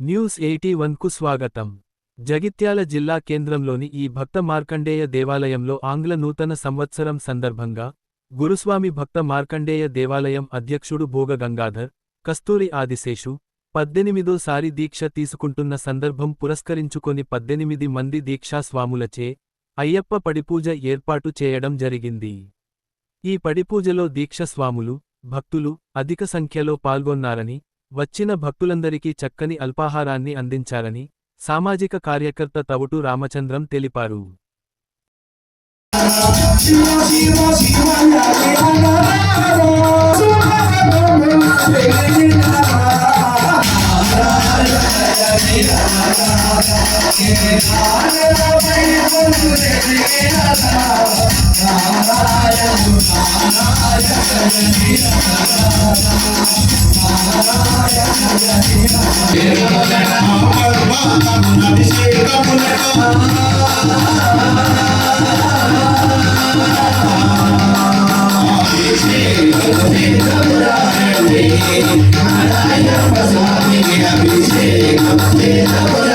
News eighty కు స్వాగతం. జగిత్యాల జిల్లా కేంద్రంలోని ఈ భక్త మార్కండేయ దేవాలయంలో ఆంగ్ల నూతన సంవత్సరం సందర్భంగా గురుస్వామి భక్త మార్కండేయ దేవాలయం అధ్యక్షుడు భోగ గంగాధర్ కస్తూరి ఆదిశేషు పద్దెనిమిదోసారి దీక్ష తీసుకుంటున్న సందర్భం పురస్కరించుకొని పద్దెనిమిది మంది దీక్షాస్వాములచే అయ్యప్ప పడిపూజ ఏర్పాటు చేయడం జరిగింది. ఈ పడిపూజలో దీక్షస్వాములు భక్తులు అధిక సంఖ్యలో పాల్గొన్నారని వచ్చిన భక్తులందరికీ చక్కని అల్పాహారాన్ని అందించారని సామాజిక కార్యకర్త తవుటు రామచంద్రం తెలిపారు. స్వామి తేనాభిషేకం నోచుకున్న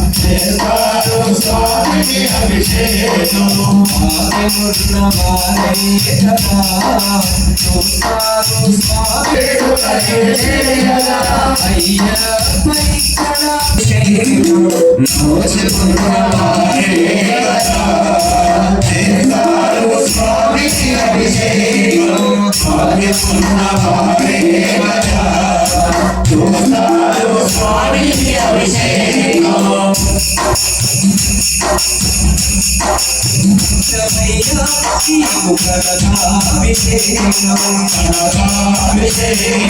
స్వామి అయ్యప్ప ఇక్కడ అభిషేకం నోచుకున్న వారే చేస్తారు స్వామికి అభిషేకం స్వామికున్న వారే కదా చూస్తారు స్వామికి అభిషేకం అభిషేకం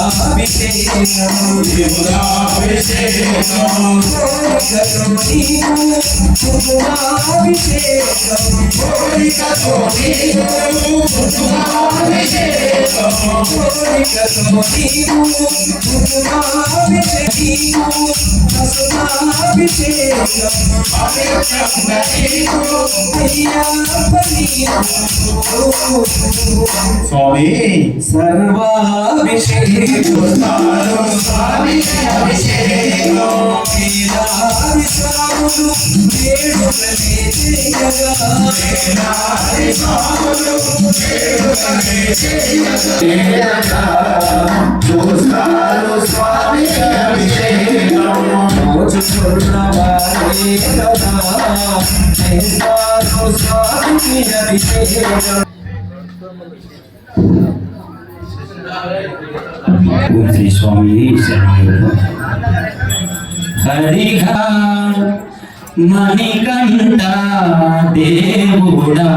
విభుదాభిషేకం విభుదాభిషేకం విభుదాభిషేకం కోరికతో నీవు కోరికతో అభిషేకం స్వామి సర్వాభిషేకం. అభిషేకం వేదాది వేడుకలే చేయగా వేడుకలే చేయగా చూస్తారు అభిషేకం కదా అభిషేకం ఓం శ్రీ స్వామి శరణాగత మణికంఠ దేవుడా.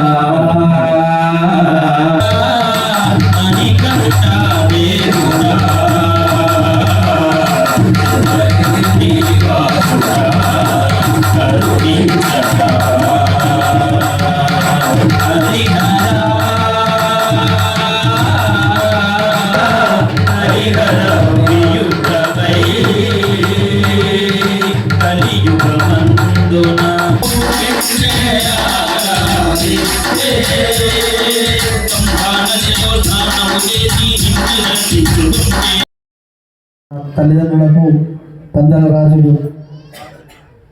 పందల రాజులు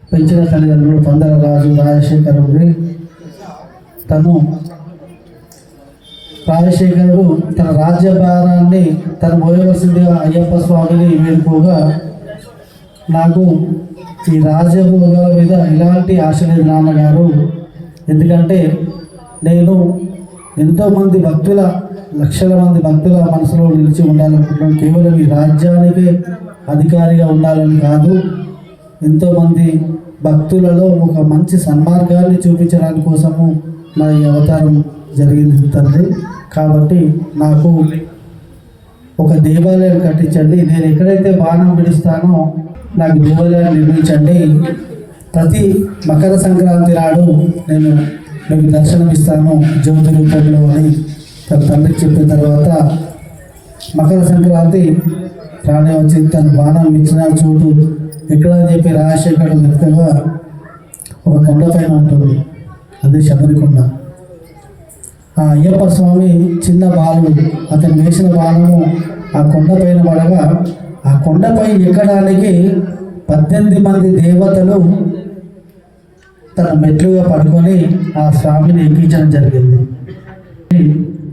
పెంచిన తల్లిదండ్రులు పందల రాజు రాజశేఖరుడి. తను రాజశేఖరుడు తన రాజ్యభారాన్ని తన మోయవలసిందిగా అయ్యప్ప స్వామిని వేడుకోగా నాకు ఈ రాజభోగాల మీద ఎలాంటి ఆశ లేదు నాన్నగారు. ఎందుకంటే నేను ఎంతోమంది భక్తుల లక్షల మంది భక్తుల మనసులో నిలిచి ఉండాలనుకుంటున్నాను కేవలం ఈ రాజ్యానికే అధికారిగా ఉండాలని కాదు ఎంతోమంది భక్తులలో ఒక మంచి సన్మార్గాన్ని చూపించడానికి కోసము నా ఈ అవతారం జరిగింది తండ్రి. కాబట్టి నాకు ఒక దేవాలయం కట్టించండి. నేను ఎక్కడైతే బాణం విడుస్తానో నాకు దేవాలయం నిర్మించండి. ప్రతి మకర సంక్రాంతి నాడు నేను మీకు దర్శనం ఇస్తాను జ్యోతి రూపంలో అని తన తండ్రికి చెప్పిన తర్వాత మకర సంక్రాంతి రాణి వచ్చి తన బాణం ఇచ్చిన చోటు ఎక్కడ అని చెప్పి రాజశేఖరుడు మెత్తగా ఒక కొండ పైన ఉంటుంది అది శబరికొండ. ఆ అయ్యప్ప స్వామి చిన్న బాలుడు అతను వేసిన బాణము ఆ కొండపైన పడగా ఆ కొండపై ఎక్కడానికి పద్దెనిమిది మంది దేవతలు తన మెట్లుగా పడుకొని ఆ స్వామిని ఎక్కించడం జరిగింది.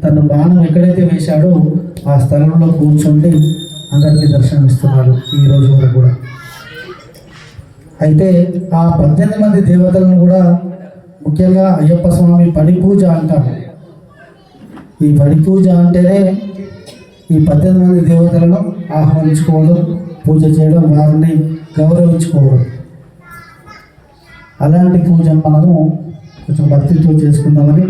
తన బాణం ఎక్కడైతే వేశాడో ఆ స్థలంలో కూర్చుండి అందరికీ దర్శనమిస్తున్నారు ఈ రోజు వరకు కూడా. అయితే ఆ పద్దెనిమిది మంది దేవతలను కూడా ముఖ్యంగా అయ్యప్ప స్వామి పడి పూజ అంటారు. ఈ పడి పూజ అంటేనే ఈ పద్దెనిమిది మంది దేవతలను ఆహ్వానించుకోవడం పూజ చేయడం వారిని గౌరవించుకోవడం. అలాంటి పూజను మనము కొంచెం భక్తితో చేసుకుందామని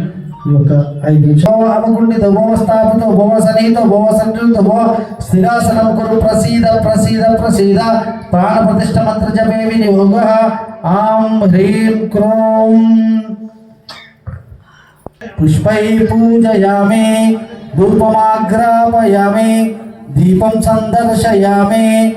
ఈ యొక్క ఐదు నిమిషాలు అమ్మకుండి భోమ స్థాపితో భోమ సన్నిహితో భోమ స్థిరాసనం కురు ప్రసీద ప్రసీద ప్రసీద. ప్రాణ ప్రతిష్ట మంత్ర జపేవి వినియోగ. ఆం హ్రీం క్రోం. పుష్పై పూజయామి ధూపమాగ్రాపయామి దీపం సందర్శయామి.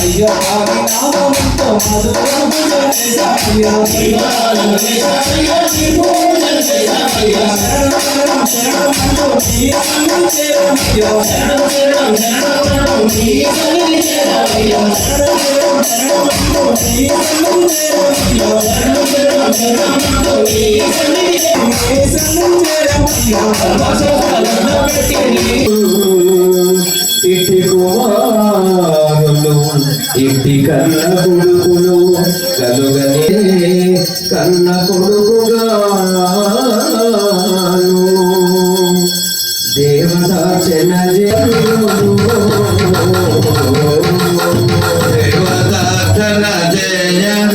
అయ్యో పావి కుమారులు ఇటి కన్న కొడుకులు కలుగనే కన్న కొడుకుగా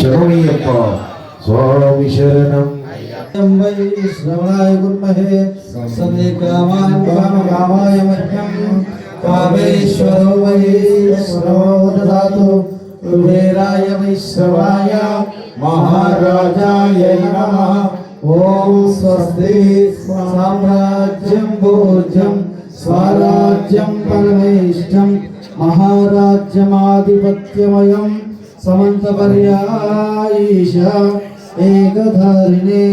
శరణయ్యప్ప స్వామి శరణం वै श्रवणाय कुर्महे सदे कामान् कामकामाय मह्यं कामेश्वरो वै श्रवो ददातु कुबेराय वै श्रवणाय महाराजाय नमः ॐ स्वस्ति साम्राज्यं भोज्यं स्वराज्यं परमेष्टं महाराज्यमाधिपत्यमयं समन्तपर्यायीशा एकदधारिणे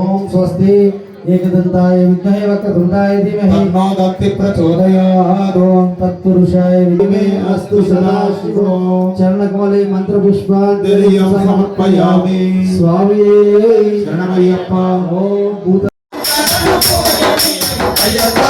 ॐ स्वस्ति एकदन्ताय विद्महे वक्रतुण्डाय धीमहि तन्नो दन्ति प्रचोदयात् ॐ तत्पुरुषाय विद्महे अस्तु सदाशिवो चरणकमले मन्त्रपुष्पाञ्जलिं समर्पयामि स्वामिये शरणमय्यप्पा ॐ भूत अय्यप्पा